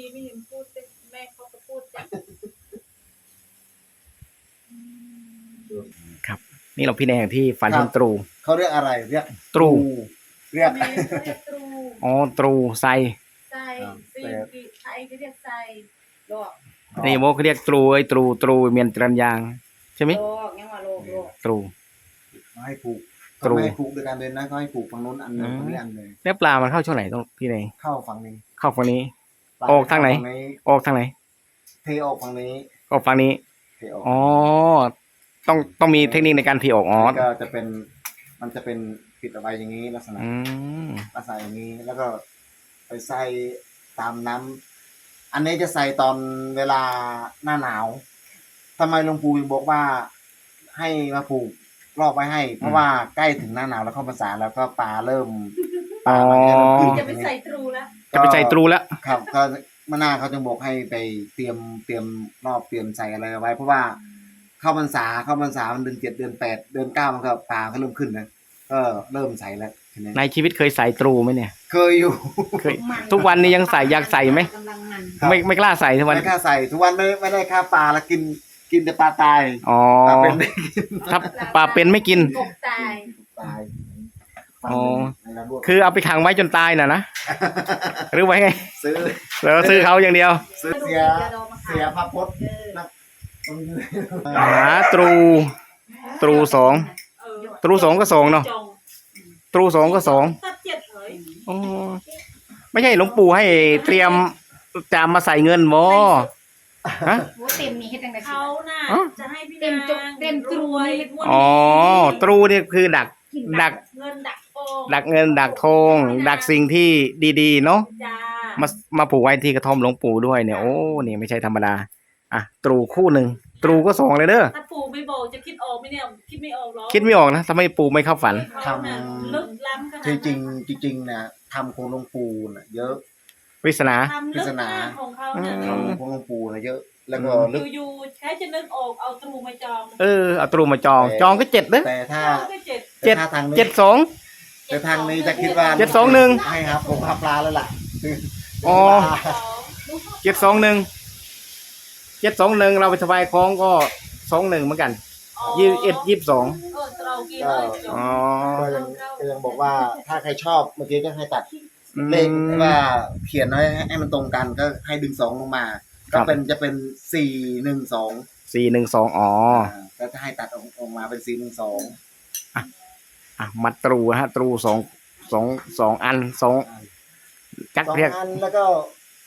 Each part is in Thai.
ทีไม่เห็นพูดแต่แม่เขาก็พูดจ้ะนี่เราพี่แนงที่ฝันเห็นตรู เขาเรียกอะไรเรียกตรู เรียกแม่เขาเรียกตรูอ๋อตรูไซใส่ครับซีกีไทยก็เรียกใส่ดอกนี่โมเขาเรียกตรูไอ้ตรูตรูเมียนตรันยาง ใช่ไหมดอกยังว่าโลกโลกตรู เขาให้ผูกตรูเขาไม่ให้ผูกด้วยกันเลยนะเขาให้ผูกฝั่งนู้นอันหนึงอืมฝั่งนี้อันหนึงแล้วปลามันเข้าช่วงไหนต้องพี่แนงเข้าฝั่งนี้เข้าฝั่งนี้ปล ออกทางไหน ฝั่นี้ออกทางไหน เทออกฝั่งนี้ออกฝั่งนี้ เทออกอ๋อ ต้องต้องมีเทคนิคในการเทออกอ๋อก็จะเป็น มันจะเป็นปิดเอาไว้อย่างนี้ลักษณะอืมลักษณะอย่างนี้แล้วก็ไปใส่ตามน้ำอันนี้จะใส่ตอนเวลาหน้าหนาวทำไมหลวงปู่ถึงบอกว่าให้มาผูกรอบไว้ให้ เพราะว่าใกล้ถึงหน้าหนาวแล้วเข้าภาษาแล้วก็ปลาเริ่มปลามันจะเริ่มขึ้น จะไปใส่ตรูแล้ว จะไปใส่ตรูแล้วครับก็เมื่อหน้าเขาจะบอกให้ไปเตรียมเตรียมรอบเตรียมใส่อะไรเอาไว้ เพราะว่าเข้าพรรษาเข้าพรรษามันเดือนเจ็ดเดือนแปดเดือนเก้ามันก็ปลาก็เริ่มขึ้นนะก็เริ่มใส่แล้วทีนี้ในชีวิตเคยใส่ตรูไหมเนี่ย เคยอยู่ เคย ทุกวันนี้ยังใส่อยากใส่ไหมกำลังมันครับ ไม่ไม่กล้าใส่ทุกวัน ไม่ค่าใส่ทุกวันไม่ไม่ได้ค่าปลาแล้วกินกินแต่ปลาตายอ๋อ ปลาเป็นไม่ถ้าปลาเป็นไม่กิน กบตาย ตาย อ๋อ ในระบบคือเอาไปขังไว้จนตายน่ะนะหรือไว้ไงซื้อ แล้วซื้อเขาอย่างเดียวซื้อเสีย เสียพระพจน์นะหาตรู ตรูสองเออตรูสองก็สองเนาะจงตรูสองก็สองตัดเจ็ดเฮ้ยอ๋อไม่ใช่หลวงปู่ให้เตรียมจามมาใส่เงินบ่ฮะหัวเต็มนี่เฮ็ดจังได๋สิ เขาน่ะ อ๋อ จะให้พี่เต็มจุกเต็มตรูรวย อ๋อตรูเนี่ยคือดัก ดัก เงินดักโกง ดักเงินดักทองดักสิ่งที่ดีๆ เนาะจ้ามามาผูกไว้ที่กระท่อมหลวงปู่ด้วยเนี่ยโอ้นี่ไม่ใช่ธรรมดาอะตรูคู่หนึ่งตรูก็สองเลยเด้อถ้าปู่ไม่บอกจะคิดออกไหมเนี่ยคิดไม่ออกหรอกคิดไม่ออกนะทำไมปู่ไม่เข้าฝันเขาน่ะลึกล้ำขนาดจนั้นริงๆจริงๆนะทำของหลวงปู่น่ะเยอะวิศนา ทำลึกมากของเขาน่ะอืมทำของหลวงปู่น่ะเยอะ แล้วก็ลึกอยู่ๆใช้จะนึกออกเอาตรูมาจองเออเอาตรูมาจองจองก็เจ็ดเด้อแต่ถ้าจองก็เจ็ดเจ็ดแต่ถ้าทางนี้เจ็ดสอง แต่ทางนี้จะคิดว่าเจ็ดสองหนึ่ง ให้ครับผมขับปลาแล้วล่ะอ๋อสองเจ็ดสองหนึ่งเจ็ดสองหนึ่งเราไปถวายคล้องก็สองหนึ่งเหมือนกันยี่สิบเอ็ดยี่สิบสองเออเรากินเลยจบอ๋อก็ยังก็ยังบอกว่าถ้าใครชอบเมื่อกี้ก็ให้ตัดอืเลขม ว่าเขียนไว้ให้มันตรงกันก็ให้ดึงสองลงมา ครัก็บ เป็นจะเป็นสี่หนึ่งสองสี่หนึ่งสองอ๋อ ก็จะให้ตัดออกออกมาเป็นสี่หนึ่งสอง อะมัดตรูฮะตรูสองสองสองอันสองจักสองเรียกอันแล้วก็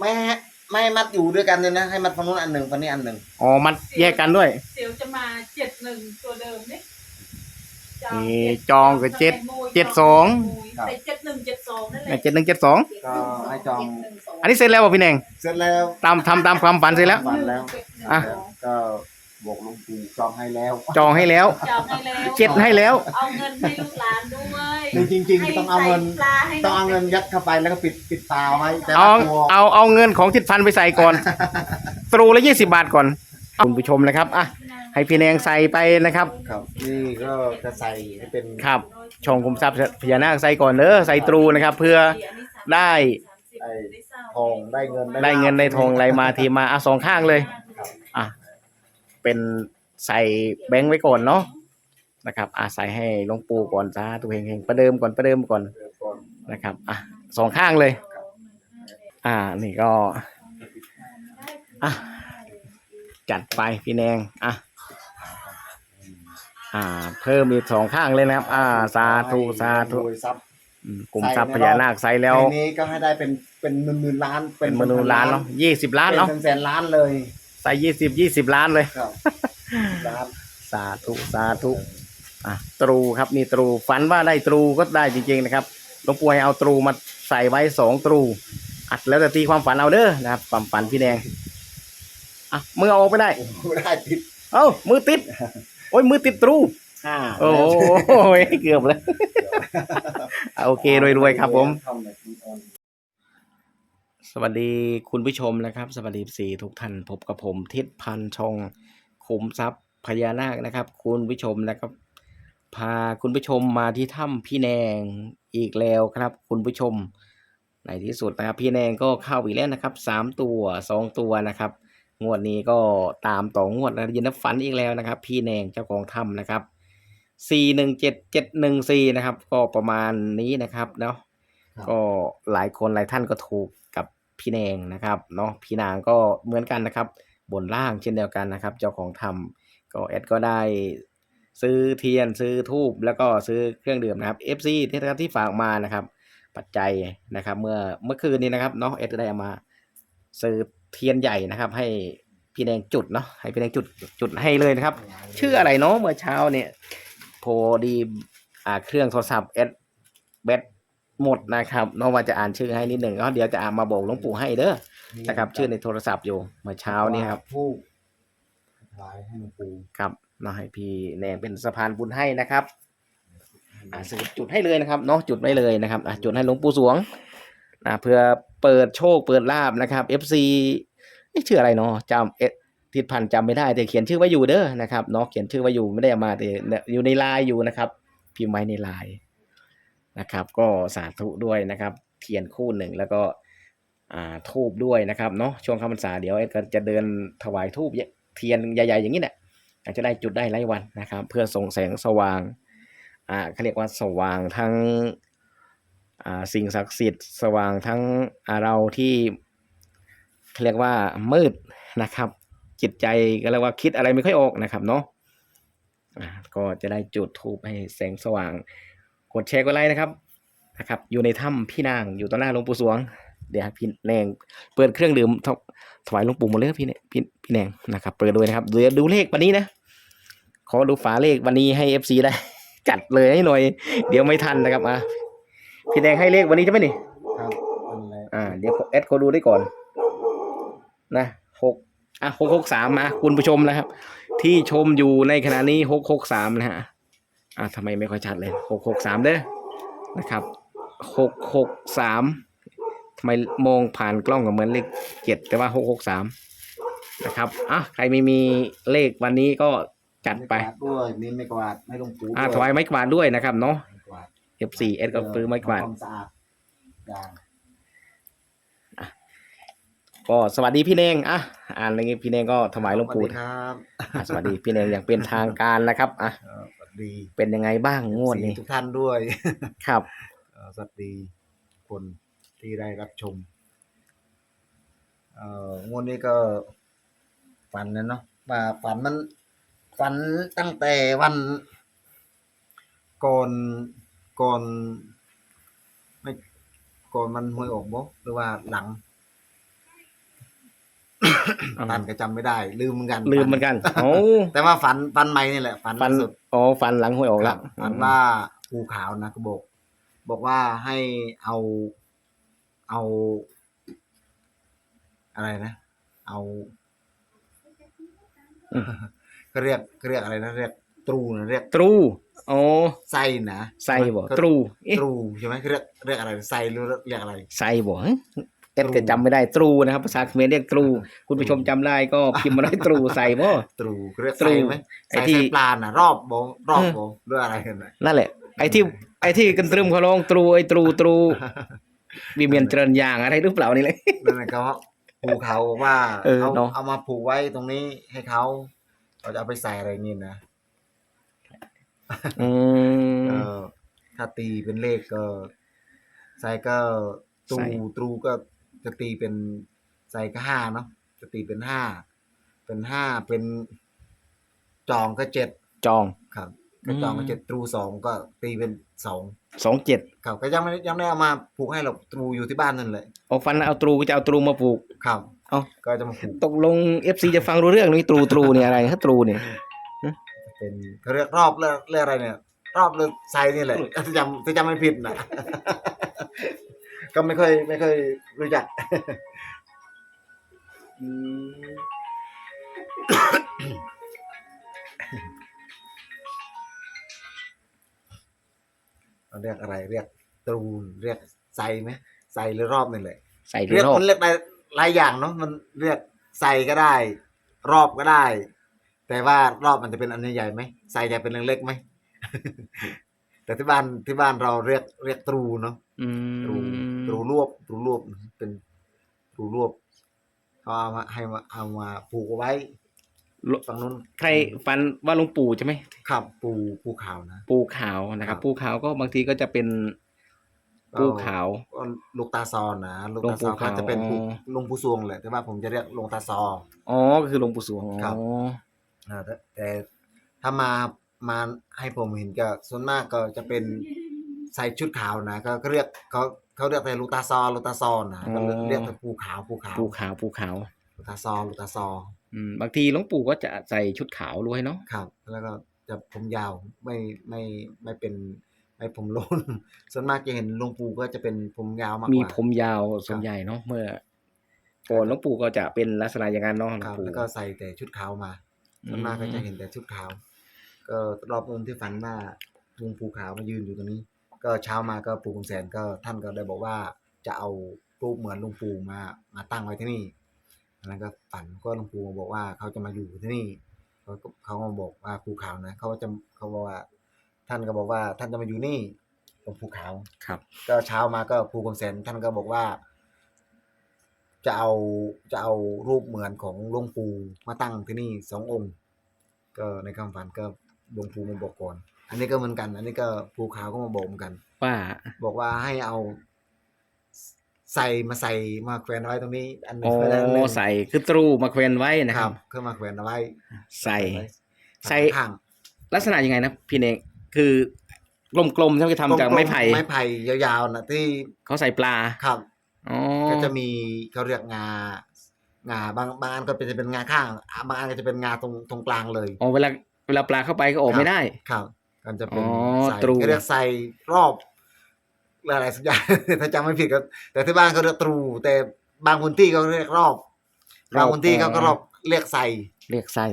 ไม่ให้ไม่ให้มัดอยู่ด้วยกันเลยนะ ให้มัดฝั่งนู้นอันหนึ่งฝั่งนี้อันหนึ่งอ๋อมัดแยกกันด้วย เดี๋ยวจะมาเจ็ดหนึ่งตัวเดิมนี่จองนี่เจ็ดจองกับเจ็ดเจ็ดสอง แต่เจ็ดหนึ่งเจ็ดสองนั่นแหละเจ็ดหนึ่งเจ็ดสองก็ให้จอง อันนี้เสร็จแล้วป่ะพี่แนงเสร็จแล้ว ตามทำตามความฝันเสร็จแล้ว ฝันแล้ว อะ ก็ บอกหลุงปู่จองให้แล้ว จองให้แล้วจองให้แล้ว เจ็ดให้แล้ว เอาเงินให้ลูกหลานด้วยจริงๆต้องเอาเงิน ให้ใส่ปลาให้ต้องเอาเงินยัดเข้าไปแล้วก็ปิดปิดตาไว้แต่เอาว่าตัวเอาเอาเงินของทิศพันธ์ไปใส่ก่อน ตรูละยี่สิบาทก่อนเอาคุณผู้ชมนะครับอะให้พี่แนงใส่ไปนะครับ ครับ นี่ก็จะใส่ให้เป็นครับชองคุมทรัพย์พญานาคใส่ก่อนเด้อใส่ตรูนะครับ เพื่อได้ไอ้ทองได้เงินได้เงินได้ทองไหลมาทีมาอะสองข้างเลย อะ เป็นใส่แบงค์ไว้ก่อนเนาะนะครับอะใส่ให้หลวงปู่ก่อนจ้าตัวเฮงๆประเดิมก่อนประเดิมก่อนเดี๋ยวก่อนนะครับอะสองข้างเลย อ่านี่ก็อะจัดไปพี่แนงอะอ่า เพิ่มอีกสองข้างเลยนะครับ อ่า สาธุสาธุโดยทรัพย์อืมกลุ่มทรัพย์พญานาคใส่แล้ว ในนี้ก็ให้ได้เป็นเป็นหมื่นหมื่นล้านเป็นมนูล้านเนาะยี่สิบล้านเนาะ เป็นแสนล้านเลย ใส่ยี่สิบยี่สิบล้านเลย ครับล้านสาธุสาธุอะตรูครับนี่ตรูฝันว่าได้ตรูก็ได้จริงๆนะครับหลวงปู่ให้เอาตรูมาใส่ไว้สองตรูอัดแล้วแต่ตีความฝันเอาเด้อนะครับความฝันพี่แดงอะมือเอาออกไปได้ไม่ได้ติดเอ้ามือติด โอ้ยมือติดตรู ห้าโอ้โหเกือบเลยอะโอเครวยๆครับผม ทำแบบนี้เอา สวัสดีคุณผู้ชมนะครับ สวัสดีสี่ทุกท่านพบกับผมทิศพันธ์ชงขุมทรัพย์พญานาคนะครับ คุณผู้ชมนะครับ พาคุณผู้ชมมาที่ถ้ำพี่แนงอีกแล้วครับ คุณผู้ชมในที่สุดนะครับพี่แนงก็เข้าอีกแล้วนะครับสามตัวสองตัวนะครับ งวดนี้ก็ตามต่องวดนะยินดีฝันอีกแล้วนะครับ พี่แนงเจ้าของถ้ำนะครับสี่หนึ่งเจ็ดเจ็ดหนึ่งสี่นะครับ ก็ประมาณนี้นะครับเนาะครับก็หลายคนหลายท่านก็ถูกกับ พี่แนงนะครับเนาะพี่นางก็เหมือนกันนะครับ บนล่างเช่นเดียวกันนะครับ เจ้าของทำก็แอดก็ได้ซื้อเทียนซื้อทูบแล้วก็ซื้อเครื่องดื่มนะครับ FC ที่นะครับที่ฝากมานะครับ ปัจจัยนะครับ เมื่อเมื่อคืนนี้นะครับเนาะแอดก็ได้มา ซื้อเทียนใหญ่นะครับ ให้พี่แดงจุดเนาะให้พี่แดงจุดจุดให้เลยนะครับ ชื่ออะไรเนาะเมื่อเช้าเนี่ย พอดีอ่าเครื่องโทรศัพท์แอดแบต หมดนะครับเนาะว่าจะอ่านชื่อให้นิดหนึ่งก็เดี๋ยวจะอ่านมาบอกหลวงปู่ให้เด้อนะครับ ชื่อในโทรศัพท์อยู่เมื่อเช้านี่ครับผู้ถวายให้หลวงปู่ครับเนาะให้พี่แนงเป็นสะพานบุญให้นะครับอ่าซื้อจุดให้เลยนะครับเนาะจุดไว้เลยนะครับอะจุดให้หลวงปู่สวงนะเพื่อเปิดโชคเปิดลาบนะครับ FC นี่ชื่ออะไรเนาะจำเอทิศพันธ์จำไม่ได้แต่เขียนชื่อไว้อยู่เด้อนะครับเนาะเขียนชื่อไว้อยู่ไม่ได้เอามาแต่อยู่ในไลน์อยู่นะครับพิมพ์ไว้ในไลน์ นะครับ ก็สาธุด้วยนะครับ เทียนคู่หนึ่งแล้วก็อ่าทูบด้วยนะครับเนาะช่วงเข้าพรรษาเดี๋ยวเอ็ดก็จะเดินถวายทูบเทียนใหญ่ ๆ อย่างนี้แหละอาจจะได้จุดได้หลายวันนะครับ เพื่อส่งแสงสว่างอ่าเขาเรียกว่าสว่างทั้งอ่าสิ่งศักดิ์สิทธิ์ สว่างทั้งอ่าเราที่เขาเรียกว่ามืดนะครับ จิตใจก็เรียกว่าคิดอะไรไม่ค่อยออกนะครับเนาะอ่าก็จะได้จุดทูปให้แสงสว่าง กดแชร์กดไลค์นะครับนะครับ อยู่ในถ้ำพี่นางอยู่ต่อหน้าหลวงปู่สวง เดี๋ยวให้พี่แนงเปิดเครื่องดื่มถถวายหลวงปู่หมดเลยครับพี่เนี่ยพี่พี่แนงนะครับ เปิดด้วยนะครับเดี๋ยวดูเลขวันนี้นะ ขอดูฝาเลขวันนี้ให้เอฟซีได้ จัดเลยให้หน่อย เดี๋ยวไม่ทันนะครับอะพี่แดงให้เลขวันนี้ใช่ไหมนี่ครับเป็นไรอ่า เดี๋ยวแอดเขาดูได้ก่อน นะหกอะหกหกสามมาคุณผู้ชมนะครับ ที่ชมอยู่ในขณะนี้หกหกสามนะฮะ อะทำไมไม่ค่อยชัดเลยหกหกสามเด้อนะครับหกหกสามทำไมมองผ่านกล้องกับเหมือนเลขเจ็ดแต่ว่าหกหกสามนะครับอะใครไม่มีเลขวันนี้ก็จัดไปม่กวาด้วยมีไม่กวาดให้หลวงปู่อ่าด้ถวายไม้กวาดด้วยนะครับเนาะไม้กวาด F4 เอสก็ซื้อไม้กวาดทำความสะอาดอย่างก็สวัสดีพี่เนงอะอ่านอะไรงี้พี่เนงก็ถวายหลวงปู่สวัสดีครับอะสวัสดีพี่เนงอย่างเป็นทางการนะครับอะเอ่อสวัส ดีเป็นยังไงบ้างงวดนี้ทุกท่านด้วยครับเอ่อสวัสดีคนที่ได้รับชมเอ่องวดนี้ก็ฝันนะเนาะว่าฝันมันฝันตั้งแต่วันก่อนก่อนไม่ก่อนมันหวยออกบ่หรือว่าหลัง ฝันก็จำไม่ได้ ลืมเหมือนกันลืมเหมือนกันโอ้แต่ว่าฝันฝันใหม่นี่แหละฝันฟันล่าสุดอ๋อฟันหลังหวยออกคแล้รัวบฝันว่าภูขาวนะก็บอก บอกว่าให้เอาเอา อะไรนะ เอาอืมก็เรียกก็เรียกอะไรนะเรียกตรูนะเรียกตรูอ๋อไส้นะไส้บ่ก็ตรูเอ๊ะตรูใช่ไหมเรียกเรียกอะไรไส้หรือเรียกอะไรไส้บ่ เอ๊ะเอสก็จำไม่ได้ตรูนะครับภาษาเขมรเรียกตรู คุณผู้ชมจำได้ก็พิมพ์มาได้ตรูใส่บ่ ตรูก็เรียกตรูไส้ไหมไอ้ไส้ที่ไส้ปลาน่ะรอบบ่รอบเออบ่หรืออะไรกันน่ะนั่นแหละ ไอ้ที่ไอ้ที่กันตรึมเขาลองตรูไอ้ตรูตรูวิเมียนเจริญอย่างอะไรหรือเปล่านี่เลย นั่นแหละก็ภูเขาบอกว่าเออเอาเนอะ เอามาผูกไว้ตรงนี้ให้เขาเราจะเอาไปใส่อะไรนี่นะอืม เออถ้าตีเป็นเลขก็ใส่ก็ตรูใส่ ตรูก็ จะตีเป็นใส่ก็ห้าเนาะจะตีเป็นห้าเป็นห้าเป็นจองก็เจ็ดจองครับก็จองก็อืมเจ็ดตรูสองก็ตีเป็นสองสองเจ็ดครับก็ยังไม่ยังไม่ได้เอามาผูกให้หรอกตรูอยู่ที่บ้านนั่นแหละเอาฟันเอาตรูก็จะเอาตรูมาปลูกครับเอ้าก็จะมาผูกตกลงเอฟซีจะฟังรู้เรื่องนี้ตรูตรูเนี่ยอะไรฮะตรูเนี่ยเป็นเขาเรียกรอบเรียกเรียกอะไรเนี่ย รอบเรือไซนี่แหละถ้าจำถ้าจำไม่ผิดนะ ก็ไม่ค่อยไม่ค่อยรู้จักเราเรียกอะไร เรียกตรูนเรียกไซไหมไซหรือรอบนี่แหละใส่เรียกรอบมันเรียกหลายหลายอย่างเนาะมันเรียกไซก็ได้ รอบก็ได้ แต่ว่ารอบมันจะเป็นอันใหญ่ๆไหมไซจะเป็นเล็กๆไหม แต่ที่บ้านที่บ้านเราเรียกเรียกตรูเนาะ อืตรูมต รูรวบตรูรวบเป็นตรูรวบเขาเอามาให้มาเอามาปลูกเอาไว้ฝั่งนู้นใครฝันว่าหลวงปู่ใช่ไหมครับปูปูขาวนะปูขาวนะครับครับปูขาวก็บางทีก็จะเป็นก็ปูขาวก็ลูกตาซอนนะลูกหลวงตาปู่ซอนก็ขาวจะเป็นปูอ๋อลุงปูซวงแหละแต่ว่าผมจะเรียกลุงตาซออ๋อก็คือหลวงปู่สวงครัอ๋บออ่าแต่แต่ถ้ามามาให้ผมเห็นก็ส่วนมากก็จะเป็น ใส่ชุดขาวนะก็ก็เรียกเขาเขาเรียกแต่ลูกตาซอลูกตาซอนนะก็เรียกแต่ปูขาวปูขาวปูขาวปูขาวลูกตาซอลูกตาซออืมบางทีหลวงปู่ก็จะใส่ชุดขาวด้วยเนาะครับ แล้วก็จะผมยาวไม่ไม่ไม่เป็นไม่ผมโลนส่วนมากจะเห็นหลวงปู่ก็จะเป็นผมยาวมากกมีว่าผมยาวส่วนใหญ่เนาะเมื่อก่อนหลวงปู่ก็จะเป็นลักษณะอย่างนั้นเนาะหลวครังบปู่แล้วก็ใส่แต่ชุดขาวมาส่วนมากก็จะเห็นแต่ชุดขาว ก็รอบนึงที่ฝันว่าลุงภูขาวมายืนอยู่ตรงนี้ ก็เช้ามาก็ปู่คำแสนก็ท่านก็ได้บอกว่าจะเอารูปเหมือนลุงปู่มามาตั้งไว้ที่นี่อันนั้นก็ฝันก็ลุงปู่มาบอกว่าเขาจะมาอยู่ที่นี่เขาก็เขาก็บอกว่าภูขาวนะเขาจะเขาบอกว่า ท่านก็บอกว่าท่านจะมาอยู่นี่ตรงภูขาวครับ ก็เช้ามาก็ภูคำแสนท่านก็บอกว่า จะเอาจะเอารูปเหมือนของหลวงปู่มาตั้งที่นี่สององค์ ก็ในคำฝันก็หลวงปู่มาบอกก่อน อันนี้ก็เหมือนกัน อันนี้ก็ภูขาวก็มาบอกเหมือนกัน ว่าบอกว่าให้เอา ใส่มาใส่มาแขวนเอาไว้ตรงนี้ อันหนึอ๋งไว้ด้านหนึองใส่คือตรูมาเควนไว้นะคครัรับบเครื่องมาแขวนเอาไว้ใส่ไว้ใส่ ข้างลักษณะยังไงนะพี่เนงคือกลมๆใช่ไหมทำจากไม้ไผ่ไม้ไผ่ยาวๆนะที่เขาใส่ปลาครับ อ๋อก็จะมีเขาเรียกงางาบางบางอันก็เป็นจะเป็นงาข้างอะบางอันก็จะเป็นงาตรงตรงกลางเลย อ๋อเวลาเวลาปลาเข้าไปก็ออกไม่ได้ ครับ ก็จะเป็นอ๋อใส่ตรูก็เรียกใส่รอบอะไรสักอย่าง ถ้าจำไม่ผิดก็แต่ที่บ้านเขาเรียกตรู แต่บางพื้นที่เขาเรียกรอบบางพื้นที่เขาก็รอบเรียกใส่เรียกใส่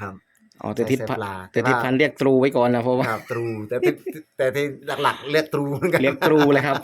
ครับ อ๋อแต่ทิศใส่พันปลาแต่ทิศว่าพันเรียกตรูไว้ก่อนนะเพราะว่าครับตรูแต่ที่แต่ที่หลักๆเรียกตรูเหมือนกัน เรียกตรูเลยครับ